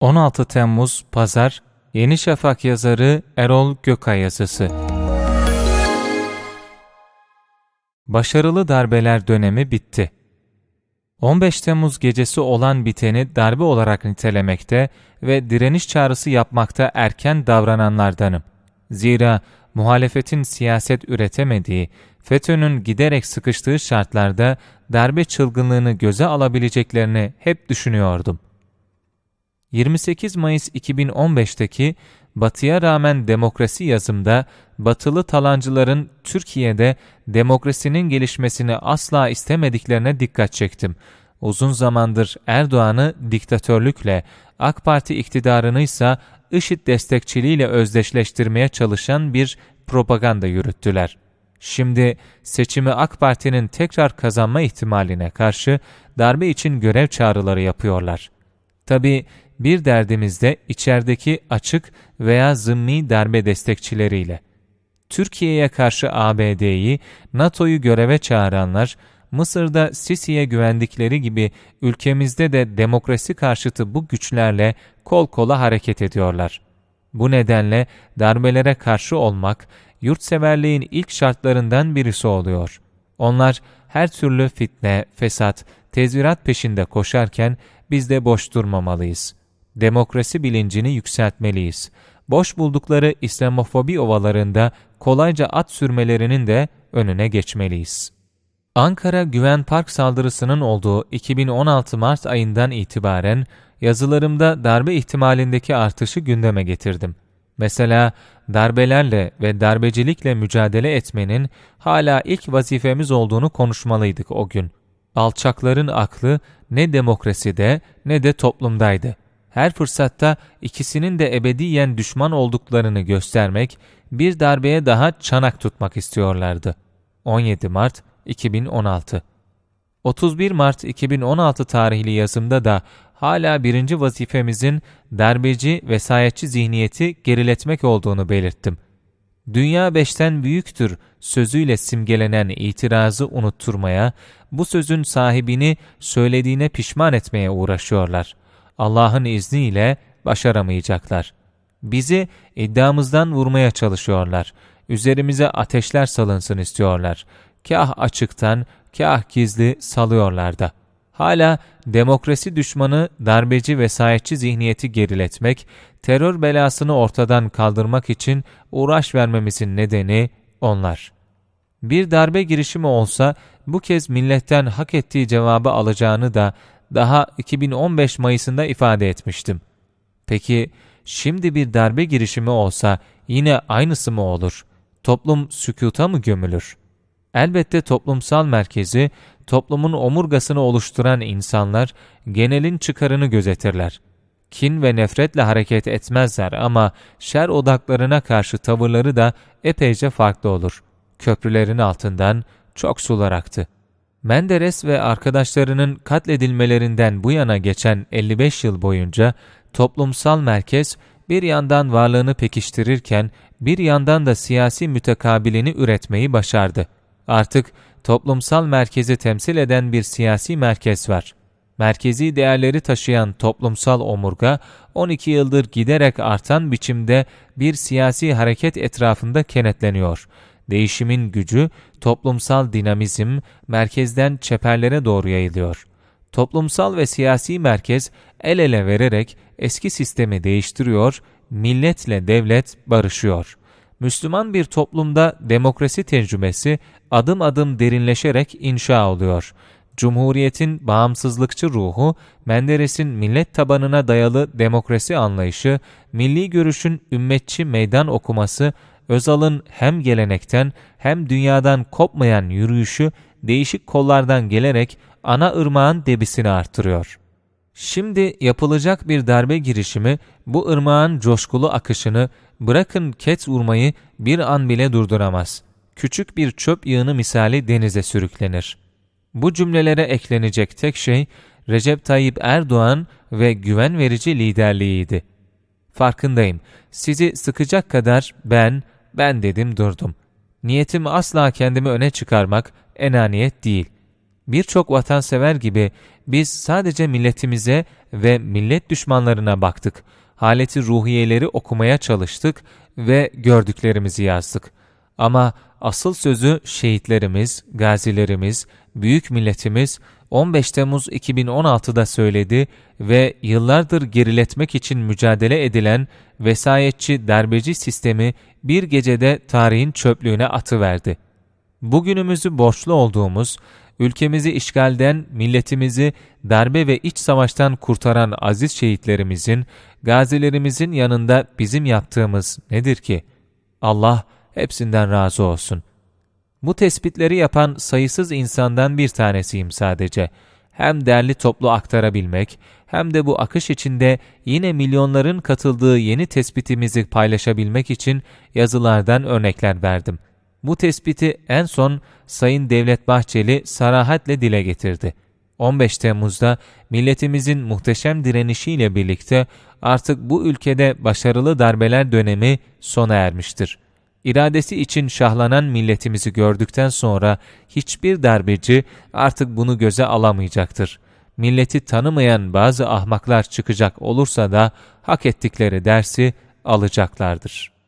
16 Temmuz Pazar Yeni Şafak yazarı Erol Gökay yazısı Başarılı darbeler dönemi bitti. 15 Temmuz gecesi olan biteni darbe olarak nitelemekte ve direniş çağrısı yapmakta erken davrananlardanım. Zira muhalefetin siyaset üretemediği, FETÖ'nün giderek sıkıştığı şartlarda darbe çılgınlığını göze alabileceklerini hep düşünüyordum. 28 Mayıs 2015'teki Batıya rağmen demokrasi yazımda batılı talancıların Türkiye'de demokrasinin gelişmesini asla istemediklerine dikkat çektim. Uzun zamandır Erdoğan'ı diktatörlükle, AK Parti iktidarını ise IŞİD destekçiliğiyle özdeşleştirmeye çalışan bir propaganda yürüttüler. Şimdi seçimi AK Parti'nin tekrar kazanma ihtimaline karşı darbe için görev çağrıları yapıyorlar. Tabi bir derdimiz de içerideki açık veya zımmi darbe destekçileriyle. Türkiye'ye karşı ABD'yi, NATO'yu göreve çağıranlar, Mısır'da Sisi'ye güvendikleri gibi ülkemizde de demokrasi karşıtı bu güçlerle kol kola hareket ediyorlar. Bu nedenle darbelere karşı olmak, yurtseverliğin ilk şartlarından birisi oluyor. Onlar her türlü fitne, fesat, tezvirat peşinde koşarken biz de boş durmamalıyız.'' Demokrasi bilincini yükseltmeliyiz. Boş buldukları İslamofobi ovalarında kolayca at sürmelerinin de önüne geçmeliyiz. Ankara Güven Park saldırısının olduğu 2016 Mart ayından itibaren yazılarımda darbe ihtimalindeki artışı gündeme getirdim. Mesela darbelerle ve darbecilikle mücadele etmenin hala ilk vazifemiz olduğunu konuşmalıydık o gün. Alçakların aklı ne demokraside ne de toplumdaydı her fırsatta ikisinin de ebediyen düşman olduklarını göstermek, bir darbeye daha çanak tutmak istiyorlardı. 17 Mart 2016 31 Mart 2016 tarihli yazımda da hala birinci vazifemizin darbeci, vesayetçi zihniyeti geriletmek olduğunu belirttim. Dünya beşten büyüktür sözüyle simgelenen itirazı unutturmaya, bu sözün sahibini söylediğine pişman etmeye uğraşıyorlar. Allah'ın izniyle başaramayacaklar. Bizi iddiamızdan vurmaya çalışıyorlar. Üzerimize ateşler salınsın istiyorlar. Kah açıktan, kah gizli salıyorlar da. Hala demokrasi düşmanı, darbeci vesayetçi zihniyeti geriletmek, terör belasını ortadan kaldırmak için uğraş vermemizin nedeni onlar. Bir darbe girişimi olsa bu kez milletten hak ettiği cevabı alacağını da daha 2015 Mayıs'ında ifade etmiştim. Peki şimdi bir darbe girişimi olsa yine aynısı mı olur? Toplum sükuta mı gömülür? Elbette toplumsal merkezi, toplumun omurgasını oluşturan insanlar genelin çıkarını gözetirler. Kin ve nefretle hareket etmezler ama şer odaklarına karşı tavırları da epeyce farklı olur. Köprülerin altından çok sular aktı. Menderes ve arkadaşlarının katledilmelerinden bu yana geçen 55 yıl boyunca toplumsal merkez bir yandan varlığını pekiştirirken bir yandan da siyasi mütekabilini üretmeyi başardı. Artık toplumsal merkezi temsil eden bir siyasi merkez var. Merkezi değerleri taşıyan toplumsal omurga 12 yıldır giderek artan biçimde bir siyasi hareket etrafında kenetleniyor Değişimin gücü, toplumsal dinamizm, merkezden çeperlere doğru yayılıyor. Toplumsal ve siyasi merkez el ele vererek eski sistemi değiştiriyor, milletle devlet barışıyor. Müslüman bir toplumda demokrasi tecrübesi adım adım derinleşerek inşa oluyor. Cumhuriyetin bağımsızlıkçı ruhu, Menderes'in millet tabanına dayalı demokrasi anlayışı, milli görüşün ümmetçi meydan okuması Özal'ın hem gelenekten hem dünyadan kopmayan yürüyüşü değişik kollardan gelerek ana ırmağın debisini artırıyor. Şimdi yapılacak bir darbe girişimi bu ırmağın coşkulu akışını bırakın ket vurmayı bir an bile durduramaz. Küçük bir çöp yığını misali denize sürüklenir. Bu cümlelere eklenecek tek şey Recep Tayyip Erdoğan ve güven verici liderliğiydi. Farkındayım. Sizi sıkacak kadar ben ben dedim durdum. Niyetim asla kendimi öne çıkarmak, enaniyet değil. Birçok vatansever gibi biz sadece milletimize ve millet düşmanlarına baktık. Haleti ruhiyeleri okumaya çalıştık ve gördüklerimizi yazdık. Ama asıl sözü şehitlerimiz, gazilerimiz, büyük milletimiz 15 Temmuz 2016'da söyledi ve yıllardır geriletmek için mücadele edilen vesayetçi darbeci sistemi bir gecede tarihin çöplüğüne atıverdi. Bugünümüzü borçlu olduğumuz, ülkemizi işgalden, milletimizi darbe ve iç savaştan kurtaran aziz şehitlerimizin, gazilerimizin yanında bizim yaptığımız nedir ki? Allah hepsinden razı olsun. Bu tespitleri yapan sayısız insandan bir tanesiyim sadece. Hem derli toplu aktarabilmek, hem de bu akış içinde yine milyonların katıldığı yeni tespitimizi paylaşabilmek için yazılardan örnekler verdim. Bu tespiti en son Sayın Devlet Bahçeli sarahatle dile getirdi. 15 Temmuz'da milletimizin muhteşem direnişiyle birlikte artık bu ülkede başarılı darbeler dönemi sona ermiştir. İradesi için şahlanan milletimizi gördükten sonra hiçbir darbeci artık bunu göze alamayacaktır. Milleti tanımayan bazı ahmaklar çıkacak olursa da hak ettikleri dersi alacaklardır.''